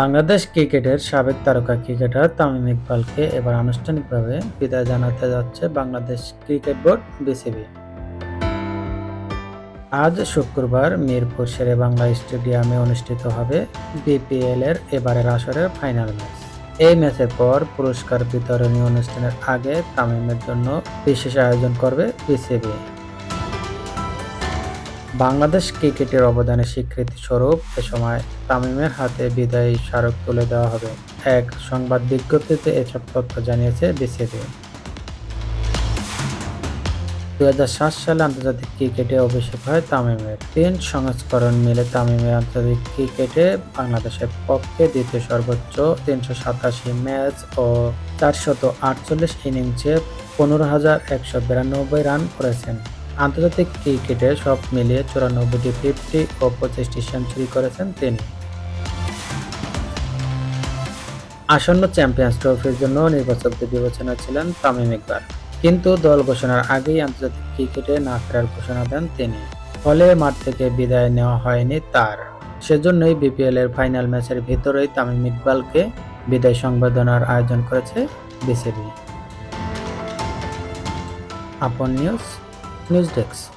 বাংলাদেশ ক্রিকেটের সাবেক তারকা ক্রিকেটার তামিম ইকবালকে এবার আনুষ্ঠানিকভাবে বিদায় জানাতে যাচ্ছে বাংলাদেশ ক্রিকেট বোর্ড, বিসিবি। আজ শুক্রবার মিরপুর শেরে বাংলা স্টেডিয়ামে অনুষ্ঠিত হবে বিপিএল এর এবারের আসরের ফাইনাল ম্যাচ। এই ম্যাচের পর পুরস্কার বিতরণী অনুষ্ঠানের আগে তামিমের জন্য বিশেষ আয়োজন করবে বিসিবি। বাংলাদেশ ক্রিকেটের অবদানের স্বীকৃতি স্বরূপ এ সময় তামিমের হাতে বিদায়ী স্মারক তুলে দেওয়া হবে। এক সংবাদ বিজ্ঞপ্তিতে এসব তথ্য জানিয়েছে বিসিবি। দুই হাজার সাত সালে আন্তর্জাতিক ক্রিকেটে অভিষেক হয় তামিমের। তিন সংস্করণ মিলে তামিমের আন্তর্জাতিক ক্রিকেটে বাংলাদেশের পক্ষে দ্বিতীয় সর্বোচ্চ তিনশো সাতাশি ম্যাচ ও চারশত আটচল্লিশ ইনিংসে পনেরো হাজার একশো বিরানব্বই রান করেছেন। আন্তর্জাতিক ক্রিকেটে সব মিলিয়ে চুরানব্বইটি ফিফটি ও পঁচিশটি সেঞ্চুরি করেছেন তিনি। আসন্ন চ্যাম্পিয়ন্স ট্রফির জন্য নির্বাচকদের বিবেচনা ছিলেন তামিম ইকবাল। কিন্তু দল ঘোষণার আগেই আন্তর্জাতিক ক্রিকেটে না ফেরার ঘোষণা দেন তিনি। ফলে মাঠ থেকে বিদায় নেওয়া হয়নি তার। সেজন্যই বিপিএল এর ফাইনাল ম্যাচের ভিতরেই তামিম ইকবালকে বিদায় সংবর্ধনার আয়োজন করেছে বিসিবি। আপন নিউজ news decks.